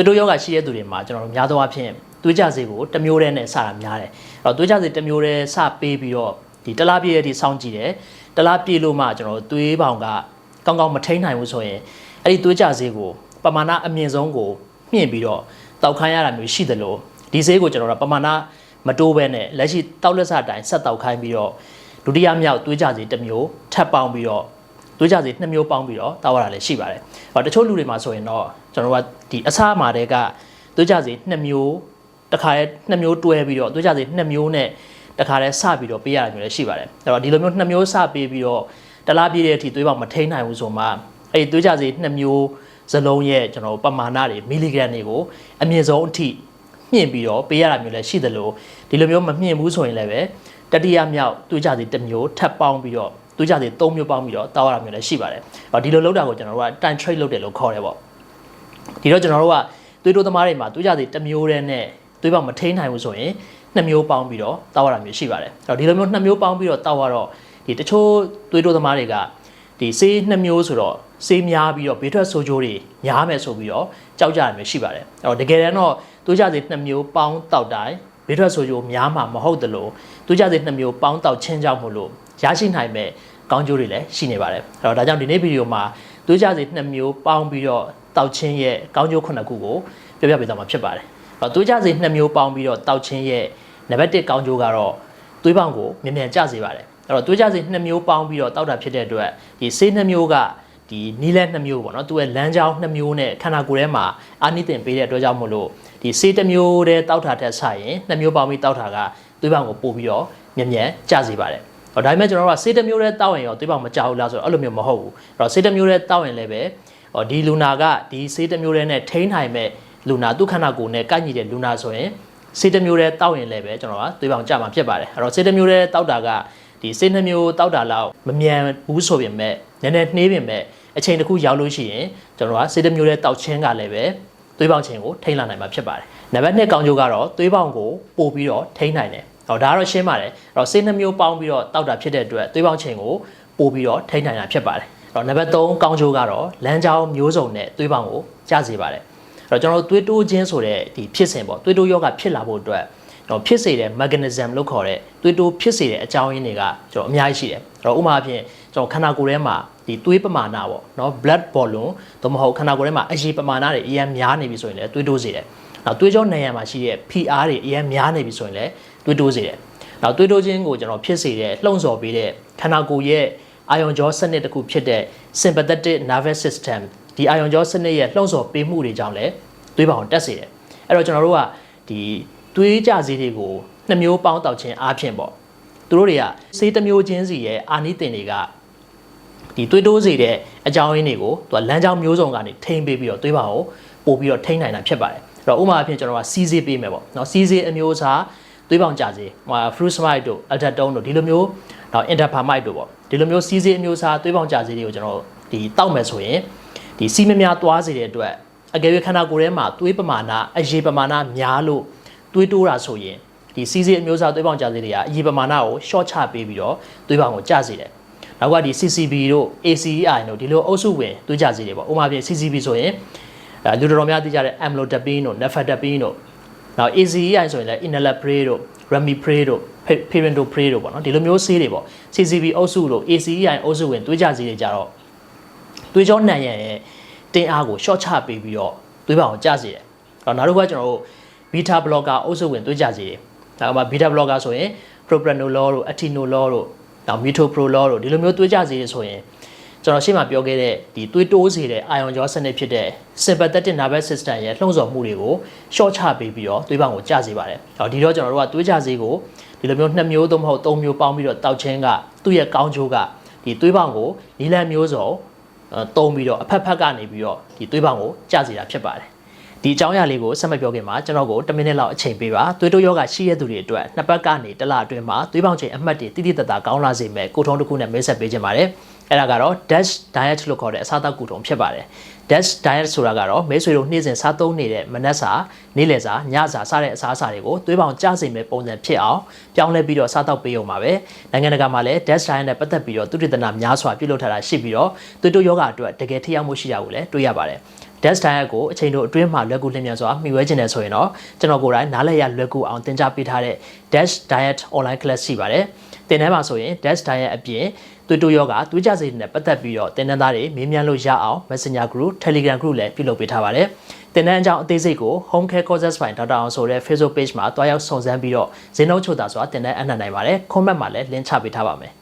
သွေးတိုးယောဂရှိတဲ့သူတွေမှာကျွန်တော်တို့များသောအားဖြင့်သွေးကြစေကိုတစ်မျိုးတည်းနဲ့စတာများတယ်အဲ့တော့သွေးကြစေတစ်မျိုးတည်းစပေးပြီးတော့ဒီတလားပြည့်ရဲ့ဒီစောင့်ကြည့်တယ်တလားပြည့်လို့မှကျွန်တော်တို့သွေးပေါင်ကကောင်းကောင်းမထိန်နိုင်ဘူးဆိုရင်အဲ့ဒီသွေးကြစေကိုပမာဏအမြင့်ဆုံးကိုမြင့်ပြီးတော့တောက်ခိုင်းရတာမျိုးရှိတယ်လို့ဒီဆေးကိုကျွန်တော်တို့ပမာဏမတိုးဘဲနဲ့လက်ရှိတောက်လက်စတိုင်းဆက်တောက်ခိုင်းပြီးတော့ဒုတိယမြောက်သွေးကြစေတစ်မျိုးထပ်ပေါင်းပြီးတော့သွေးကြစီနှစ်မျိုးပေါင်းပြီးတော့တောက်ရတာလည်းရှိပါတယ်။ဟောတချို့လူတွေမှာဆိုရင်တော့ ကျွန်တော်တို့ကဒီအစားမာတဲ့ကသွေးကြစီနှစ်မျိုးတစ်ခါရဲနှစ်မျိုးတွဲပြီးတော့သွေးကြစီနှစ်မျိုးနဲ့တစ်ခါရဲစပြီးတော့ပေးရတာမျိုးလည်းရှိပါတယ်။အဲ့တော့ဒီလိုမျိုးနှစ်မျိုးစပေးပြီးတော့တလားပြည့်တဲ့အထိသွေးပေါင်မထိန်နိုင်ဘူးဆိုမှအဲ့ဒီသွေးကြစီနှစ်မျိုးစလုံးရဲ့ကျွန်တော်တို့ပမာဏတွေမီလီဂရမ်တွေကိုအမြင့်ဆုံးအထိမြင့်ပြီးတော့ပေးရတာမျိုးလည်းရှိသလိုဒီလိုမျိုးမမြင့်ဘူးဆိုရင်လည်းပဲတတိယမြောက်သွေးကြစီတစ်မျိုးထပ်ပေါင်းပြီးတော့သွေးကြစီ၃မျိုးပေါင်းပြီးတော့တောက်ရတာမျိုးလည်းရှိပါတယ်။အော်ဒီလိုလုပ်တာကိုကျွန်တော်တို့က time trade လုပ်တယ်လို့ခေါ်တယ်ပေါ့။ ဒီတော့ကျွန်တော်တို့ကသွေးတိုးသမားတွေမှာသွေးကြစီတစ်မျိုးတည်းနဲ့သွေးပေါင်မထိန်နိုင်ဘူးဆိုရင်နှစ်မျိုးပေါင်းပြီးတော့တောက်ရတာမျိုးရှိပါတယ်။အော်ဒီလိုမျိုးနှစ်မျိုးပေါင်းပြီးတော့တောက်ရတော့ဒီတချို့သွေးတိုးသမားတွေကဒီဆေးနှစ်မျိုးဆိုတော့ဆေးများပြီးတော့ဘေးထွက်ဆိုးကျိုးတွေများမယ်ဆိုပြီးတော့ကြောက်ကြရမျိုးရှိပါတယ်။အော်တကယ်တမ်းတော့သွေးကြစီနှစ်မျိုးပေါင်းတောက်တိုင်းဘေးထွက်ဆိုးကျိုးများမှာမဟုတ်တယ်လို့သွေးကြစီနှစ်မျိုးပေါင်းတောက်ချင်းကြောင့်မို့လို့ရရှိနိုင်မဲ့ကောင်းကျိုးတွေလည်းရှိနေပါတယ်အဲ့တော့ဒါကြောင့်ဒီနေ့ဗီဒီယိုမှာ သွေးကြစီနှစ်မျိုးပေါင်းပြီးတော့တောက်ချင်းရဲ့ကောင်းကျိုးခုနှစ်ခုကိုပြောပြပေးသွားမှာဖြစ်ပါတယ်အဲ့တော့သွေးကြစီနှစ်မျိုးပေါင်းပြီးတော့တောက်ချင်းရဲ့နံပါတ်1ကောင်းကျိုးကတော့သွေးပေါင်ကိုမြန်မြန်ကျစေပါတယ်အဲ့တော့သွေးကြစီနှစ်မျိုးပေါင်းပြီးတော့တောက်တာဖြစ်တဲ့အတွက်ဒီဆေးနှစ်မျိုးကဒီနီးလဲနှစ်မျိုးပေါ့နော်သူရဲ့လမ်းကြောင်းနှစ်မျိုးနဲ့ခန္ဓာကိုယ်ထဲမှာအာနိသင်ပေးတဲ့အတွက်ကြောင့်မို့လို့ဒီဆေးတစ်မျိုးတည်းတောက်တာတက်ဆိုင်ရင်နှစ်မျိုးပေါင်းပြီးတောက်တာကသွေးပေါင်ကိုပို့ပြီးတော့မြန်မြန်ကျစေပါတယ်ဟော ဒါပေမဲ့ကျွန်တော်တို့ကဆေးတစ်မျိုးတည်းတောက်ရင်ရောသွေးပေါင်မကြောက်ဘူးလားဆိုတော့အဲ့လိုမျိုးမဟုတ်ဘူးအဲ့တော့ဆေးတစ်မျိုးတည်းတောက်ရင်လည်းပဲဟောဒီလူနာကဒီဆေးတစ်မျိုးတည်းနဲ့ထိန်းနိုင်မဲ့လူနာသူ့ခန္ဓာကိုယ်နဲ့ကိုက်ညီတဲ့လူနာဆိုရင်ဆေးတစ်မျိုးတည်းတောက်ရင်လည်းပဲကျွန်တော်ကသွေးပေါင်ကျမှာဖြစ်ပါတယ်အဲ့တော့ဆေးတစ်မျိုးတည်းတောက်တာကဒီဆေးနှစ်မျိုးတောက်တာလောက်မမြန်ဘူးဆိုပြင်မဲ့နည်းနည်းနှေးပြင်မဲ့အချိန်တစ်ခုရောက်လို့ရှိရင်ကျွန်တော်ကဆေးတစ်မျိုးတည်းတောက်ချင်းကလည်းပဲသွေးပေါင်ချင်းကိုထိန်းလာနိုင်မှာဖြစ်ပါတယ်နံပါတ်2ကောင်းကျိုးကတော့သွေးပေါင်ကိုပို့ပြီးတော့ထိန်းနိုင်တယ် ဟောဒါကတော့ရှင်းပါတယ်အဲ့တော့ဆေးနှမျိုးပေါင်းပြီးတော့တောက်တာဖြစ်တဲ့အတွက်သွေးပေါင်းချိန်ကိုပို့ပြီးတော့ထိန်းနိုင်တာဖြစ်ပါတယ်အဲ့တော့နံပါတ်3ကောင်းကျိုးကတော့လမ်းကြောင်းမျိုးစုံနဲ့သွေးပေါင်းကိုကျစေပါတယ်အဲ့တော့ကျွန်တော်တို့သွေးတိုးခြင်းဆိုတဲ့ဒီဖြစ်စဉ်ပေါ့သွေးတိုးယောဂဖြစ်လာဖို့အတွက်တော့ဖြစ်စေတဲ့ mechanism လို့ခေါ်တဲ့သွေးတိုးဖြစ်စေတဲ့အကြောင်းရင်းတွေကကျွန်တော်အများကြီးရှိတယ်အဲ့တော့ဥပမာအဖြစ်ကျွန်တော်ခန္ဓာကိုယ်ထဲမှာဒီသွေးပမာဏပေါ့နော် blood volume သို့မဟုတ်ခန္ဓာကိုယ်ထဲမှာအရေးပမာဏတွေအရင်များနေပြီဆိုရင်လည်းသွေးတိုးစေတယ်နောက်သွေးကြောနံရံမှာရှိတဲ့ PR တွေအရင်များနေပြီဆိုရင်လည်း သွေးတိုးစေတယ်နောက်သွေးတိုးခြင်းကိုကျွန်တော်ဖြစ်စေတဲ့လှုံ့ဆော်ပေးတဲ့ခန္ဓာကိုယ်ရဲ့အာယွန်ကြောစနစ်တစ်ခုဖြစ်တဲ့ sympathetic nervous system ဒီအာယွန်ကြောစနစ်ရဲ့လှုံ့ဆော်ပေးမှုတွေကြောင့်လည်းသွေးပေါင်တက်စေတယ်အဲ့တော့ကျွန်တော်တို့ကဒီသွေးကြစေးတွေကိုနှစ်မျိုးပေါင်းတောက်ခြင်းအားဖြင့်ပေါ့သူတို့တွေကဆေးတစ်မျိုးချင်းစီရဲ့အာနိသင်တွေကဒီသွေးတိုးစေတဲ့အကြောင်းရင်းတွေကိုသူကလမ်းကြောင်းမျိုးစုံကနေထိမ့်ပေးပြီးတော့သွေးပေါင်ကိုပို့ပြီးတော့ထိမ့်နိုင်တာဖြစ်ပါတယ်အဲ့တော့ဥပမာအဖြစ်ကျွန်တော်ကစီးစေးပေးမယ်ပေါ့နော်စီးစေးအမျိုးအစား သွေးပေါင်ကြစေဟို fruitsamide တို့ altatone တို့ဒီလိုမျိုးတော့ interfermite တို့ပေါ့ဒီလိုမျိုးစီးစေးအမျိုးအစားသွေးပေါင်ကြစေတွေကိုကျွန်တော်ဒီတောက်မယ်ဆိုရင်ဒီစီးမများသွားစေတဲ့အတွက်အကယ်၍ခန္ဓာကိုယ်ထဲမှာသွေးပမာဏအရေပမာဏများလို့သွေးတိုးတာဆိုရင်ဒီစီးစေးအမျိုးအစားသွေးပေါင်ကြစေတွေကအရေပမာဏကို short ချပေးပြီးတော့သွေးပေါင်ကိုကျစေတယ်နောက်ကဒီ CCB တို့ ACEI တို့ဒီလိုအုပ်စုဝင်သွေးကြစေတွေပေါ့ဥပမာပြ CCB ဆိုရင်အဲလူတော်တော်များသိကြတဲ့ amlodipine တို့ nifedipine တို့ နောက် ACEI ဆိုရင်လည်း enalapril တို့ ramipril တို့ perindopril တို့ပေါ့နော်ဒီလိုမျိုးဆေးတွေပေါ့ CCB အုပ်စုတို့ ACEI အုပ်စုဝင်သွေးကြစေတွေကြတော့သွေးကြောနံရံရဲ့တင်းအားကို short ချပေးပြီးတော့သွေးပေါင်ကိုကျစေတယ်။နောက်နောက်တစ်ခါကျွန်တော်တို့ beta blocker အုပ်စုဝင်သွေးကြစေတယ်။ဒါကမှ beta blocker ဆိုရင် propranolol တို့ atenolol တို့နောက် metoprolol တို့ဒီလိုမျိုးသွေးကြစေတယ်ဆိုရင် ကျွန်တော်ရှေ့မှာပြောခဲ့တဲ့ဒီသွေးတိုးစေတဲ့အာယွန်ကြောစနစ်ဖြစ်တဲ့ sympathetic nervous system ရဲ့လှုံ့ဆော်မှုတွေကို short ချပေးပြီးတော့သွေးပေါင်ကိုကျစေပါတယ်။ဟောဒီတော့ကျွန်တော်တို့ကသွေးကြစေကိုဒီလိုမျိုးနှစ်မျိုးသို့မဟုတ်သုံးမျိုးပေါင်းပြီးတော့တောက်ချင်းကသူ့ရဲ့ကောင်းကျိုးကဒီသွေးပေါင်ကိုနီလန်မျိုးစုံတုံးပြီးတော့အဖက်ဖက်ကနေပြီးတော့ဒီသွေးပေါင်ကိုကျစေတာဖြစ်ပါတယ်။ ဒီအကြောင်းအရာလေးကိုဆက်မပြောခင်မှာကျွန်တော်ကို10မိနစ်လောက်အချိန်ပေးပါသွေးတိုးယောဂရှိရတဲ့သူတွေအတွက်နှစ်ပတ်ကနေတစ်လအတွင်းမှာသွေးပေါင်ချိန်အမှတ်တွေတိတိတတ်တာကောင်းလာစေမယ်ကိုထုံးတစ်ခုနဲ့မိတ်ဆက်ပေးခြင်းပါတယ်အဲ့ဒါကတော့ dash diet လို့ခေါ်တဲ့အစားအသောက်ကူထုံဖြစ်ပါတယ် dash diet ဆိုတာကတော့မိတ်ဆွေတို့နေ့စဉ်စားသုံးနေတဲ့မနက်စာနေ့လယ်စာညစာစတဲ့အစားအစာတွေကိုသွေးပေါင်ကျစေမယ့်ပုံစံဖြစ်အောင်ပြောင်းလဲပြီးတော့စားသောက်ပေးရုံပါပဲနိုင်ငံတကာမှာလည်း dash diet နဲ့ပတ်သက်ပြီးတော့သူတည်တနာများစွာပြုလုပ်ထားတာရှိပြီးတော့သွေးတိုးယောဂအတွက်တကယ်ထိရောက်မှုရှိတာကိုလည်းတွေ့ရပါတယ် dash diet ကိုအချိန်တို့အတွင်းမှာလွယ်ကူလျင်မြန်စွာမှီဝဲခြင်းတယ်ဆိုရင်တော့ကျွန်တော်ကိုယ်တိုင်နားလည်ရလွယ်ကူအောင်သင်ကြားပေးထားတဲ့ dash diet online class ရှိပါတယ်သင်တန်းမှာဆိုရင် dash diet အပြင်သွေးတိုးယောဂသွေးကြစိတ်နဲ့ပတ်သက်ပြီးတော့သင်တန်းသားတွေမေးမြန်းလို့ရအောင် Messenger group Telegram group လည်းပြုလုပ်ပေးထားပါတယ်သင်တန်းအကြောင်းအသေးစိတ်ကို Home Care Courses by Dr. အောင်ဆိုတဲ့ Facebook page မှာတွားရောက်စုံစမ်းပြီးတော့ဇင်းနှုတ်ချိုတာစွာသင်တန်းအနှံ့နိုင်ပါတယ် comment မှာလည်း link ချပေးထားပါမယ်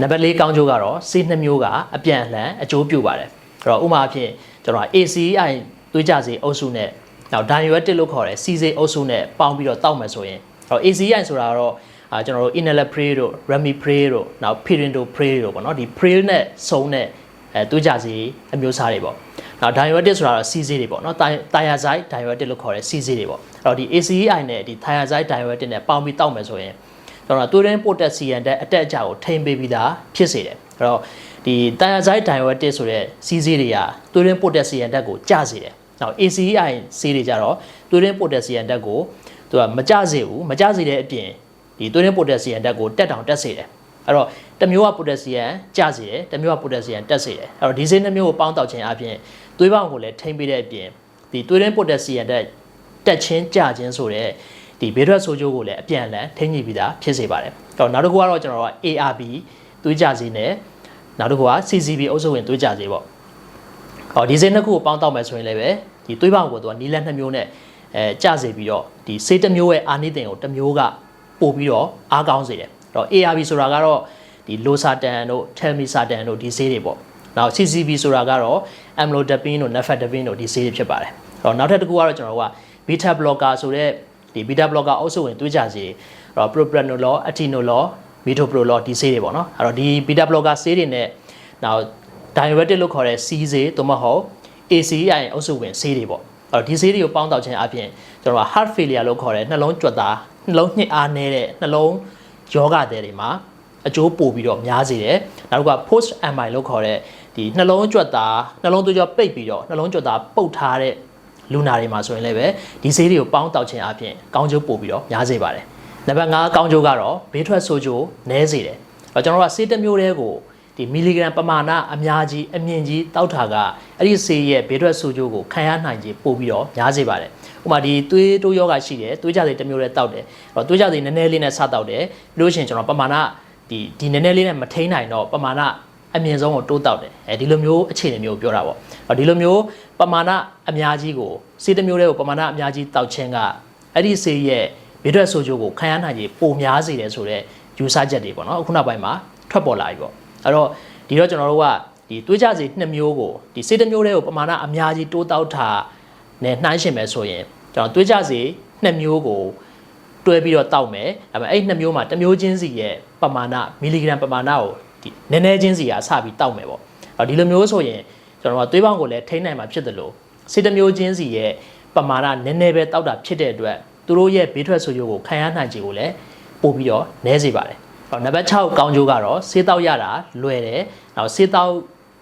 နံပါတ်၄ကောင်းကျိုးကတော့ဆေးနှစ်မျိုးကအပြန်အလှန်အကျိုးပြုပါတယ်အဲ့တော့ဥပမာအဖြစ် ကျွန်တော် ACI သွေးကြစိတ်အုပ်စုနဲ့နောက် diuretic လို့ခေါ်တဲ့ C စိတ်အုပ်စုနဲ့ပေါင်းပြီးတော့တောက်မယ်ဆိုရင်အဲ့တော့ ACI ဆိုတာကတော့အာကျွန်တော်တို့ enalapril တို့ ramipril တို့နောက် perindopril တို့ပေါ့နော်ဒီ pril နဲ့စုံတဲ့အဲသွေးကြစိတ်အမျိုးအစားတွေပေါ့နောက် diuretic ဆိုတာတော့ C စိတ်တွေပေါ့နော် thiazide diuretic လို့ခေါ်တဲ့ C စိတ်တွေပေါ့အဲ့တော့ဒီ ACI နဲ့ဒီ thiazide diuretic နဲ့ပေါင်းပြီးတောက်မယ်ဆိုရင်ကျွန်တော်သွေးရင်းပိုတက်ဆီယန်တဲ့အတက်အကျကိုထိမ့်ပေးပြီးသားဖြစ်စေတယ်အဲ့တော့ ဒီ thiazide diuretic ဆိုတဲ့စီးစေးတွေကသွေးရင်းပိုတက်ဆီယန်တက်ကိုကျစေတယ်နောက် ACEI ဆေးတွေကြတော့သွေးရင်းပိုတက်ဆီယန်တက်ကိုသူကမကျစေဘူးမကျစေတဲ့အပြင်ဒီသွေးရင်းပိုတက်ဆီယန်တက်ကိုတက်တောင်တက်စေတယ်အဲ့တော့တစ်မျိုးကပိုတက်ဆီယန်ကျစေတယ်တစ်မျိုးကပိုတက်ဆီယန်တက်စေတယ်အဲ့တော့ဒီဆေးနှစ်မျိုးကိုပေါင်းတောက်ခြင်းအပြင်သွေးပေါင်ကိုလည်းထိမ့်ပေးတဲ့အပြင်ဒီသွေးရင်းပိုတက်ဆီယန်တက်တက်ချင်းကျခြင်းဆိုတဲ့ဒီဘေးထွက်ဆိုးကျိုးကိုလည်းအပြန်အလှန်ထိန်းညှိပြီးသားဖြစ်စေပါတယ်။အဲ့တော့နောက်တစ်ခုကတော့ကျွန်တော်တို့က ARB သွေးကြစေနဲ့ နောက်တစ်ခုက CCB အုပ်စုဝင်သွေးကြစေပေါ့။ဟောဒီစိတ်နှစ်ခုကိုပေါင်းတောက်မယ်ဆိုရင်လည်းပဲဒီသွေးပေါင်ကိုသူကနီးလက်နှစ်မျိုးနဲ့အဲကြစေပြီးတော့ဒီဆေးတစ်မျိုးရဲ့အာနိသင်ကိုတစ်မျိုးကပို့ပြီးတော့အားကောင်းစေတယ်။အဲ့တော့ ARB ဆိုတာကတော့ဒီ losartan တို့ telmisartan တို့ဒီဆေးတွေပေါ့။နောက် CCB ဆိုတာကတော့ amlodipine တို့ nifedipine တို့ဒီဆေးတွေဖြစ်ပါတယ်။အဲ့တော့နောက်ထပ်တစ်ခုကတော့ကျွန်တော်တို့က beta blocker ဆိုတဲ့ဒီ beta blocker အုပ်စုဝင်သွေးကြစေအဲ့တော့ propranolol atenolol metoprolol ဒီဆေးတွေပေါ့နော်အဲ့တော့ဒီ beta blocker ဆေးတွေနဲ့နောက် diuretic လို့ခေါ်တဲ့ C ဆေးသို့မဟုတ် ACEI အုပ်စုဝင်ဆေးတွေပေါ့အဲ့တော့ဒီဆေးတွေကိုပေါင်းတောက်ခြင်းအပြင်ကျွန်တော်က heart failure လို့ခေါ်တဲ့နှလုံးကြွက်သားနှလုံးညှစ်အားနည်းတဲ့နှလုံးယောဂတဲ့တွေမှာအကျိုးပို့ပြီးတော့များစေတယ်နောက်တစ်ခုက post MI လို့ခေါ်တဲ့ဒီနှလုံးကြွက်သားနှလုံးသွေးကြောပိတ်ပြီးတော့နှလုံးကြွက်သားပုတ်ထားတဲ့လူနာတွေမှာဆိုရင်လည်းပဲဒီဆေးတွေကိုပေါင်းတောက်ခြင်းအပြင်ကောင်းကျိုးပို့ပြီးတော့များစေပါတယ် နံပါတ်5ကောင်းကျိုးကတော့ဘေးထွက်ဆိုးကျိုးနည်းစေတယ်အဲ့တော့ကျွန်တော်တို့ကဆေးတစ်မျိုးတည်းကိုဒီမီလီဂရမ်ပမာဏအများကြီးအမြင့်ကြီးတောက်တာကအဲ့ဒီဆေးရဲ့ဘေးထွက်ဆိုးကျိုးကိုခံရနိုင်ခြင်းပို့ပြီးတော့များစေပါတယ်ဥပမာဒီသွေးတိုးယောဂရှိတယ်သွေးကြစိတစ်မျိုးတည်းတောက်တယ်အဲ့တော့သွေးကြစိနည်းနည်းလေးနဲ့စတောက်တယ်ပြီးလို့ရှိရင်ကျွန်တော်ပမာဏဒီဒီနည်းနည်းလေးနဲ့မထိန်နိုင်တော့ပမာဏအမြင့်ဆုံးကိုတိုးတောက်တယ်အဲဒီလိုမျိုးအခြေအနေမျိုးပြောတာပေါ့အဲ့ဒီလိုမျိုးပမာဏအများကြီးကိုစေတစ်မျိုးတည်းကိုပမာဏအများကြီးတောက်ခြင်းကအဲ့ဒီစေရဲ့ ဘေးထွက်ဆိုးကျိုးကိုခံရနိုင်ခြင်းပိုများစေတယ်ဆိုတော့ယူဆချက်တွေပေါ့နော်အခုနောက်ပိုင်းမှာထွက်ပေါ်လာပြီပေါ့အဲ့တော့ဒီတော့ကျွန်တော်တို့ကဒီတွေးကြစီနှစ်မျိုးကိုဒီစေတစ်မျိုးတည်းကိုပမာဏအများကြီးတိုးတောက်တာနဲ့နှိုင်းရှင်မယ်ဆိုရင်ကျွန်တော်တွေးကြစီနှစ်မျိုးကိုတွဲပြီးတော့တောက်မယ်ဒါပေမဲ့အဲ့နှစ်မျိုးမှာတစ်မျိုးချင်းစီရဲ့ပမာဏမီလီဂရမ်ပမာဏကိုဒီနည်းနည်းချင်းစီကစပြီးတောက်မယ်ပေါ့အဲ့ဒီလိုမျိုးဆိုရင်ကျွန်တော်ကသွေးပေါင်းကိုလည်းထိန်းနိုင်မှာဖြစ်တယ်လို့စေတစ်မျိုးချင်းစီရဲ့ပမာဏနည်းနည်းပဲတောက်တာဖြစ်တဲ့အတွက် သူတို့ရဲ့ဘေးထွက်ဆိုးကျိုးကိုခံရနိုင်ခြင်းကိုလည်းပို့ပြီးတော့နည်းစေပါတယ်။ဟောနံပါတ်6ကောင်းကျိုးကတော့ဆေးတောက်ရတာလွယ်တယ်။နောက်ဆေးတောက်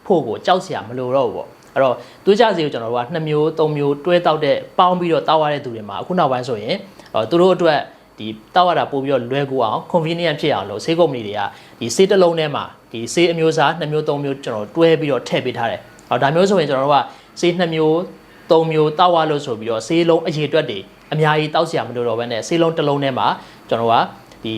ဖို့ကိုကြောက်စရာမလိုတော့ဘူးပေါ့။အဲ့တော့သွေးကြစီကိုကျွန်တော်တို့က2မျိုး3မျိုးတွဲတောက်တဲ့ပေါင်းပြီးတော့တောက်ရတဲ့သူတွေမှာအခုနောက်ပိုင်းဆိုရင်သူတို့အတွက်ဒီတောက်ရတာပို့ပြီးတော့လွယ်ကူအောင် convenient ဖြစ်အောင်လို့ဆေးကုမ္ပဏီတွေကဒီဆေးတစ်လုံးထဲမှာဒီဆေးအမျိုးအစား2မျိုး3မျိုးကျွန်တော်တွဲပြီးတော့ထည့်ပေးထားတယ်။ဟောဒါမျိုးဆိုရင်ကျွန်တော်တို့ကဆေး2မျိုး 3မျိုးတောက်ရလို့ဆိုပြီးတော့ဆေးလုံးအရေအတွက်တွေအများကြီးတောက်စရာမလိုတော့ဘဲနဲ့ဆေးလုံးတစ်လုံးထဲမှာကျွန်တော်ကဒီ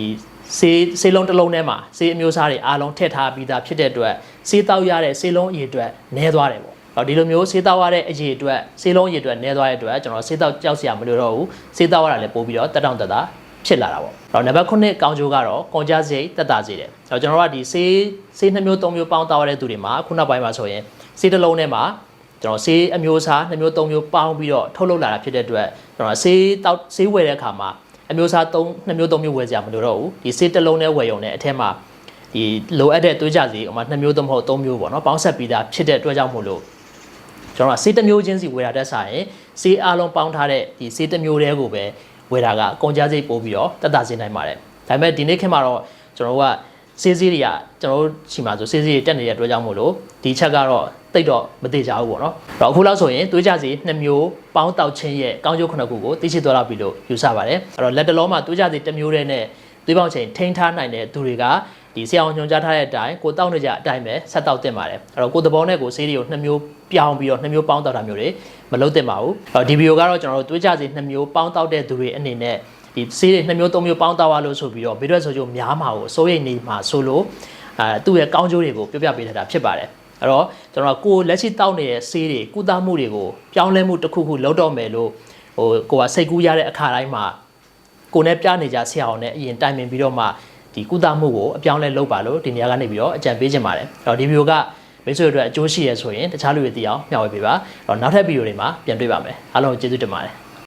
ဆေးဆေးလုံးတစ်လုံးထဲမှာဆေးအမျိုးအစားတွေအားလုံးထည့်ထားပြီးသားဖြစ်တဲ့အတွက်ဆေးတောက်ရတဲ့ဆေးလုံးအရေအတွက်နည်းသွားတယ်ပေါ့။ဒီလိုမျိုးဆေးတောက်ရတဲ့အရေအတွက်ဆေးလုံးအရေအတွက်နည်းသွားတဲ့အတွက်ကျွန်တော်ဆေးတောက်ကြောက်စရာမလိုတော့ဘူးဆေးတောက်ရတာလည်းပို့ပြီးတော့တက်တောင့်တက်တာဖြစ်လာတာပေါ့။တော့နံပါတ်9ကောင်းကျိုးကတော့ကုန်ကြစရိတ်တက်တာစေတယ်။တော့ကျွန်တော်တို့ကဒီဆေးဆေးနှစ်မျိုးသုံးမျိုးပေါင်းတောက်ရတဲ့သူတွေမှာခုနောက်ပိုင်းမှာဆိုရင်ဆေးတစ်လုံးထဲမှာ ကျွန်တော်ဆေးအမျိုးအစားနှစ်မျိုးသုံးမျိုးပေါင်းပြီးတော့ထုတ်လုပ်လာတာဖြစ်တဲ့အတွက်ကျွန်တော်ဆေးတောက်ဆေးဝယ်တဲ့အခါမှာအမျိုးအစားသုံးနှစ်မျိုးသုံးမျိုးဝယ်ကြမလို့တော့ဘူးဒီဆေးတစ်လုံးနဲ့ဝယ်ရုံနဲ့အထက်မှာဒီလိုအပ်တဲ့သွေးကြစီဥမာနှစ်မျိုးသုံးမဟုတ်သုံးမျိုးပေါ့နော်ပေါင်းဆက်ပြီးသားဖြစ်တဲ့အတွက်ကြောင့်မို့လို့ကျွန်တော်ကဆေးတစ်မျိုးချင်းစီဝယ်တာတက်ဆိုင်ရင်ဆေးအားလုံးပေါင်းထားတဲ့ဒီဆေးတစ်မျိုးတည်းကိုပဲဝယ်တာကကုန်ကြစိတ်ပို့ပြီးတော့တက်တာစေနိုင်ပါတယ်ဒါပေမဲ့ဒီနေ့ခေတ်မှာတော့ကျွန်တော်တို့က ဆေးစည်းတွေကကျွန်တော်တို့ချိန်မှာဆိုဆေးစည်းတွေတက်နေတဲ့အတွက်ကြောင့်မို့လို့ဒီချက်ကတော့တိတ်တော့မသေးကြဘူးပေါ့နော်။တော့အခုလောက်ဆိုရင်သွေးကြစီနှစ်မျိုးပေါင်းတောက်ခြင်းရဲ့ကောင်းကျိုးခုနှစ်ခုကိုသိရှိသွားပြီလို့ယူဆပါတယ်။အဲ့တော့လက်တလုံးမှာသွေးကြစီတစ်မျိုးတည်းနဲ့သွေးပေါင်ချိန်ထိန်းထားနိုင်တဲ့သူတွေကဒီဒီဆရာအောင်ညွှန်ကြားထားတဲ့အတိုင်းကိုတောက်နေကြအတိုင်းပဲဆက်တောက်တင်ပါတယ်အဲ့တော့ကိုသဘောနဲ့ကိုဆေးတွေကိုနှစ်မျိုးပြောင်းပြီးတော့နှစ်မျိုးပေါင်းတောက်တာမျိုးတွေမလုပ်သင့်ပါဘူးအဲ့တော့ဒီဗီဒီယိုကတော့ကျွန်တော်တို့တွေးကြစီနှစ်မျိုးပေါင်းတောက်တဲ့သူတွေအနေနဲ့ ဒီဆေးတွေနှစ်မျိုးသုံးမျိုးပေါင်းတောက်ရလို့ဆိုပြီးတော့ဗီဒီယိုဆိုကြများမှာကိုစိုးရိမ်နေမှာဆိုလို့အဲသူ့ရဲ့ကောင်းကျိုးတွေကိုပြောပြပေးထားတာဖြစ်ပါတယ်အဲ့တော့ကျွန်တော်ကိုလက်ရှိတောက်နေတဲ့ဆေးတွေကုသမှုတွေကိုပြောင်းလဲမှုတစ်ခုခုလုပ်တော့မယ်လို့ဟိုကိုကစိတ်ကူးရတဲ့အခါတိုင်းမှာကိုနဲ့ပြနေကြဆရာအောင်နဲ့အရင်တိုင်ပင်ပြီးတော့မှဒီကုသမှုကိုအပြောင်းလဲလုပ်ပါလို့ဒီနေရာကနေပြီးတော့အကြံပေးခြင်းပါတယ်အဲ့တော့ဒီဗီဒီယိုကမိတ်ဆွေတို့အတွက်အကျိုးရှိရဆိုရင်တခြားလူတွေသိအောင်မျှဝေပေးပါအဲ့တော့နောက်ထပ်ဗီဒီယိုတွေမှာပြန်တွေ့ပါမယ်အားလုံးကိုကျေးဇူးတင်ပါတယ်